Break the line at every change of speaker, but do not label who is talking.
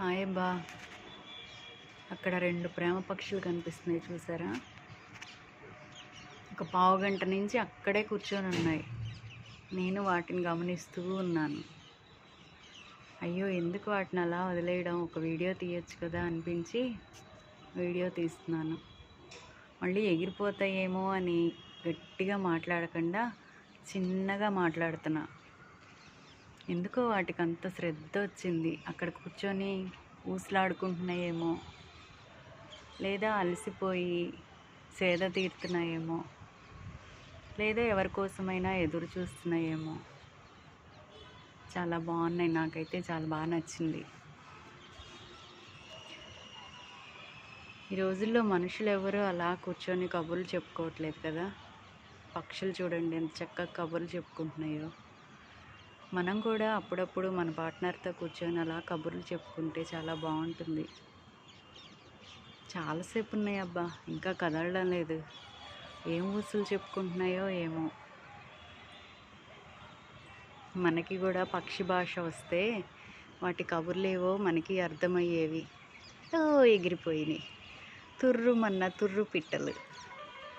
Hi బా అక్కడ రెండు ప్రేమ పక్షులు కనిపిస్తున్నాయి చూసారా? ఒక పావు గంట నుంచి అక్కడే కూర్చొని ఉన్నాయి. నేను వాటిని గమనిస్తూ ఉన్నాను. అయ్యో ఎందుకు వాటిని అలా వదిలేయడం? ఒక వీడియో తీయొచ్చు కదా అనిపించి వీడియో తీస్తున్నాను. మళ్ళీ ఎగిరిపోతాయేమో అని గట్టిగా మాట్లాడకుండా చిన్నగా మాట్లాడుతున్నా. ఎందుకో వాటికి అంత శ్రద్ధ వచ్చింది అక్కడ కూర్చొని ఊసలాడుకుంటున్నాయేమో లేదా అలసిపోయి సేద తీరుతున్నాయేమో లేదా ఎవరి కోసమైనా ఎదురు చూస్తున్నాయేమో. చాలా బాగున్నాయి. నాకైతే చాలా బాగా నచ్చింది. ఈ రోజుల్లో మనుషులు ఎవరు అలా కూర్చొని కబుర్లు చెప్పుకోవట్లేదు కదా. పక్షులు చూడండి ఎంత చక్కగా కబుర్లు చెప్పుకుంటున్నాయో. మనం కూడా అప్పుడప్పుడు మన పార్ట్నర్తో కూర్చొని అలా కబుర్లు చెప్పుకుంటే చాలా బాగుంటుంది. చాలాసేపు ఉన్నాయి అబ్బా ఇంకా కదలడం లేదు. ఏం ఊసులు చెప్పుకుంటున్నాయో ఏమో. మనకి కూడా పక్షి భాష వస్తే వాటి కబుర్లేవో మనకి అర్థమయ్యేవి. ఓ ఎగిరిపోయినాయి. తుర్రు మన్న తుర్రు పిట్టలు.